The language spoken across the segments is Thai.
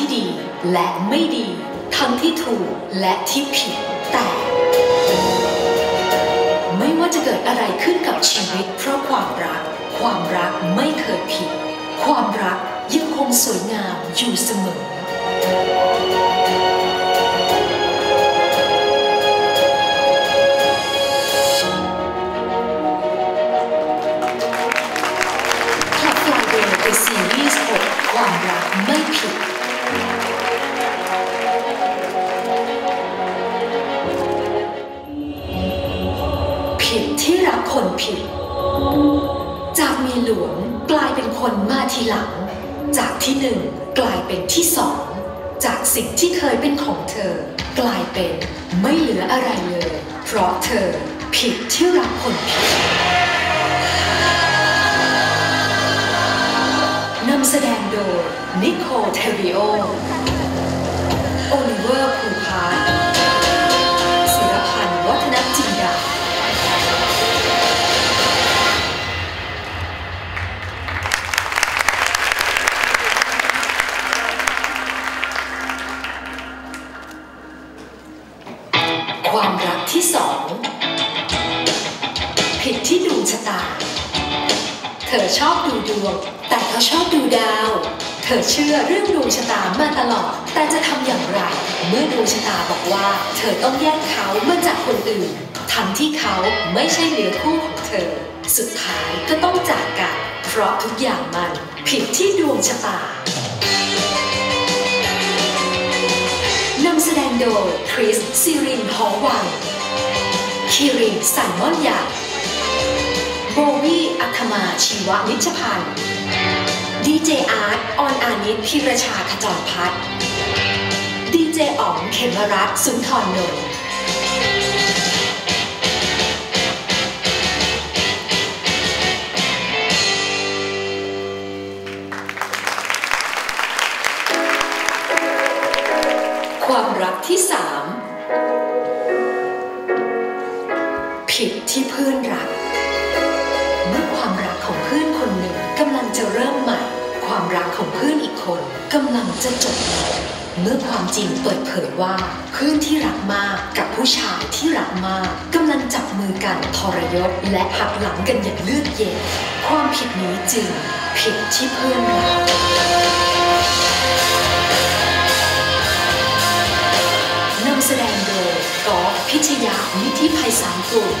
ที่ดีและไม่ดี ทั้งที่ถูกและที่ผิด แต่ ไม่ว่าจะเกิดอะไรขึ้นกับชีวิต เพราะความรัก ความรักไม่เคยผิด ความรักยังคงสวยงามอยู่เสมอคลับฟลายเดย์เป็นซีรีส์6ความรักไม่ผิด คนผิด จากมีหลวงกลายเป็นคนมาทีหลัง จากที่หนึ่งกลายเป็นที่สอง จากสิ่งที่เคยเป็นของเธอ กลายเป็นไม่เหลืออะไรเลย เพราะเธอผิดที่รักคนผิดนำแสดงโดยนิโคเทริโอ โอลิเวอร์ภูพ ความรักที่สองผิดที่ดวงชะตา เธอชอบดูดวง แต่เขาชอบดูดาว เธอเชื่อเรื่องดวงชะตามาตลอด แต่จะทำอย่างไร เมื่อดวงชะตาบอกว่า เธอต้องแยกเขามาจากคนอื่น ทั้งที่เขาไม่ใช่เนื้อคู่ของเธอ สุดท้ายก็ต้องจากกัน เพราะทุกอย่างมัน ผิดที่ดวงชะตา ดงโดยคริสซิรินหอวัง คิรินไซมอนยาโบวี่อัธมาชีวนิชพันธ์ดีเจอาร์ตออนอานิตพิรชาขจรพัฒน์ดีเจอ๋องเขมรัตสุนทรนนท์ รักของเพื่อนอีกคนกำลังจะจบเมื่อความจริงเปิดเผยว่า เพื่อนที่รักมากกับผู้ชายที่รักมากกำลังจับมือกันทรยศและหักหลังกันอย่างเลือดเย็น ความผิดนี้จึงผิดที่เพื่อนรักนำแสดงโดยกอฟพิชยานิธิภัยสารกุล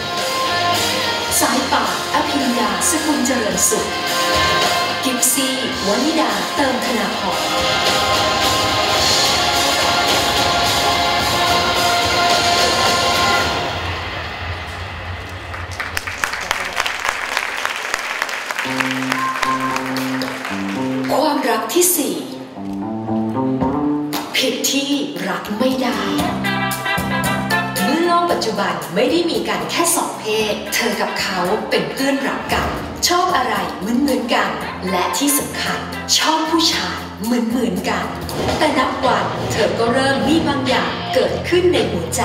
สายป่าอภิญญาสกุลเจริญสุข กิฟซี่วนิดา เติมธนาพรความรักที่สี่ผิดที่รักไม่ได้ เมื่อโลกปัจจุบันไม่ได้มีกันแค่สองเพศ เธอกับเขาเป็นเพื่อนรักกัน ชอบอะไรเหมือนเหมือนๆกัน และที่สำคัญ ชอบผู้ชายเหมือนเหมือนๆกัน แต่นับวันเธอก็เริ่มมีบางอย่างเกิดขึ้นในหัวใจ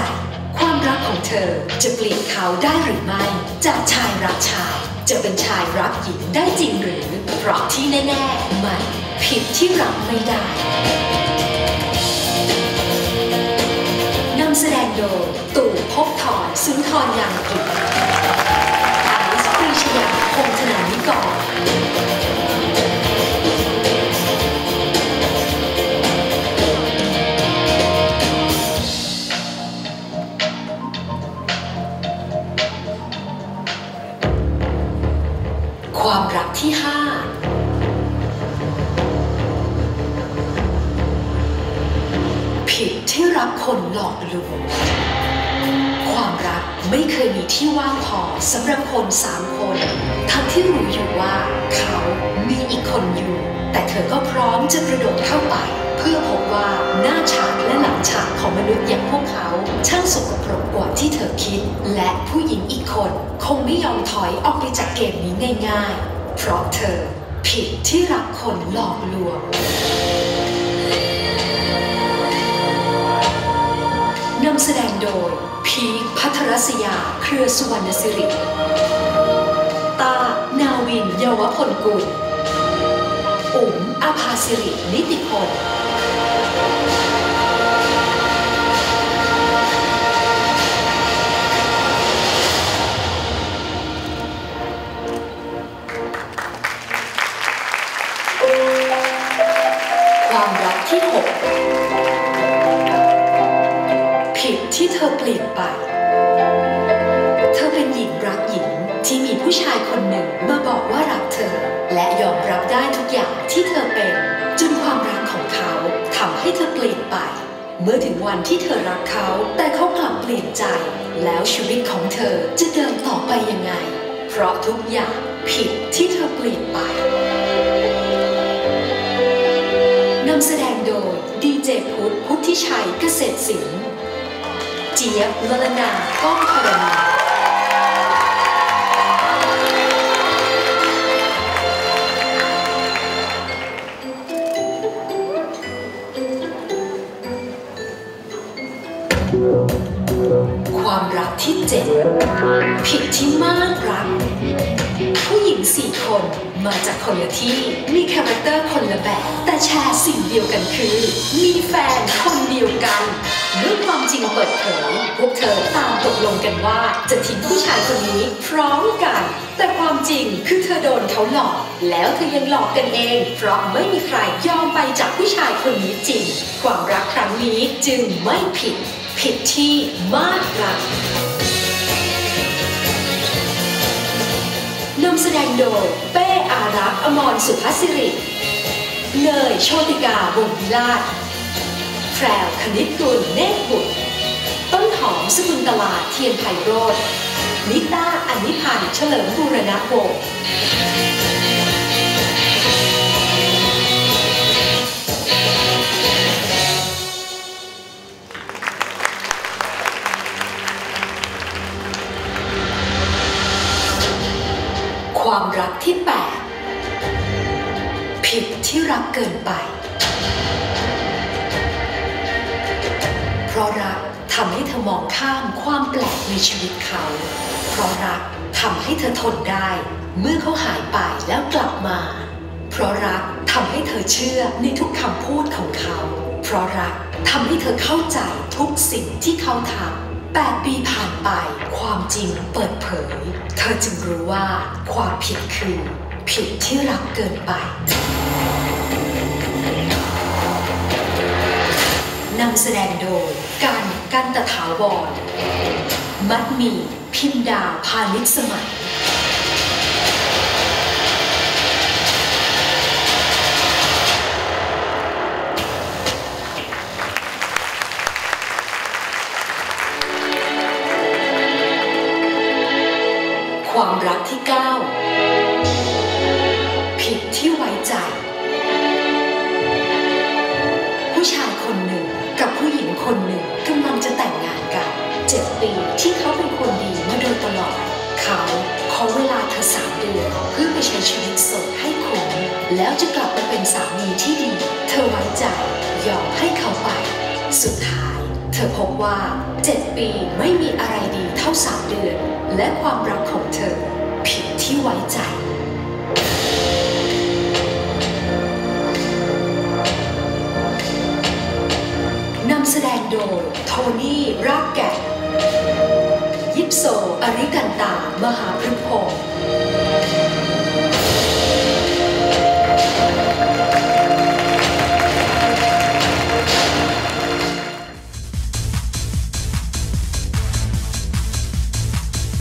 ความรักของเธอจะเปลี่ยนเขาได้หรือไม่ จากชายรักชาย จะเป็นชายรักหญิงได้จริงหรือ เพราะที่แน่ๆมันผิดที่รักไม่ได้นำแสดงโดยตู่พบทรสุนทรยางกิจ ความรักที่ห้าผิดที่รับคนหลอกลวง ความรักไม่เคยมีที่ว่างพอสำหรับคนสามคน ทั้งที่รู้อยู่ว่าเขามีอีกคนอยู่ แต่เธอก็พร้อมจะกระโดดเข้าไป เพื่อพบว่าหน้าฉากและหลังฉากของมนุษย์อย่างพวกเขา ช่างสกปรกกว่าที่เธอคิด และผู้หญิงอีกคน คงไม่ยอมถอยออกไปจากเกมนี้ง่าย ๆ เพราะเธอผิดที่รักคนหลอกลวง นำแสดงโดย พีคพัทรศยา เครือสุวรรณสิริ ตา นาวิน เยาวพลกุลอุ๋มอาภาสิริ นิติพล ผู้ชายคนหนึ่งมาบอกว่ารักเธอ และยอมรับได้ทุกอย่างที่เธอเป็น จนความรักของเขาทำให้เธอเปลี่ยนไป เมื่อถึงวันที่เธอรักเขา แต่เขากลับเปลี่ยนใจ แล้วชีวิตของเธอจะเดินต่อไปยังไง เพราะทุกอย่างผิดที่เธอเปลี่ยนไปนำแสดงโดยดีเจพุทธพุทธิชัยเกษตรศิลป์เจี๊ยบลลนาก้องธรณา ที่เจ็ดผิดที่มากรัก ผู้หญิงสี่คนมาจากคนละที่มีคาแรคเตอร์คนละแบบ แต่แชร์สิ่งเดียวกันคือ มีแฟนคนเดียวกันเมื่อความจริงเปิดเผยพวกเธอตามตกลงกันว่า จะทิ้งผู้ชายคนนี้พร้อมกัน แต่ความจริงคือเธอโดนเขาหลอก แล้วเธอยังหลอกกันเอง เพราะไม่มีใครยอมไปจากผู้ชายคนนี้จริง ความรักครั้งนี้จึงไม่ผิด ผิดที่มากรักนำแสดงโดยเป้อารักษ์อมรสุภาสิริเนยโชติกาวงศ์วิลาศแพรวคณิตกุลเนตบุตร ต้นหอมสกุลตลาดเทียนไพโรธนิต้าอันนิพันธ์เฉลิมบูรณวงศ์ ความรักที่ 8 ผิดที่รักเกินไป เพราะรักทำให้เธอมองข้ามความแปลกในชีวิตเขา เพราะรักทำให้เธอทนได้ เมื่อเขาหายไปแล้วกลับมา เพราะรักทำให้เธอเชื่อในทุกคำพูดของเขา เพราะรักทำให้เธอเข้าใจทุกสิ่งที่เขาทำ แปดปีผ่านไป ความจริงเปิดเผย เธอจึงรู้ว่าความผิดคือ ผิดที่รักเกินไปนำแสดงโดยการกันตถาวร มัดมี พิมดาวพาณิชสมัย คนหนึ่งกำลังจะแต่งงานกันเจ็ดปีที่เขาเป็นคนดีมาโดยตลอด เขาขอเวลาเธอสามเดือนเพื่อไปใช้ชีวิตโสดให้คุ้มแล้วจะกลับมาเป็นสามีที่ดี เธอไว้ใจยอมให้เขาไป สุดท้าย เธอพบว่าเจ็ดปีไม่มีอะไรดีเท่าสามเดือน และความรักของเธอ ผิดที่ไว้ใจำแสดงโดยโทนี่รากแก่ยิปโซอริกันตามหาพฤกษ์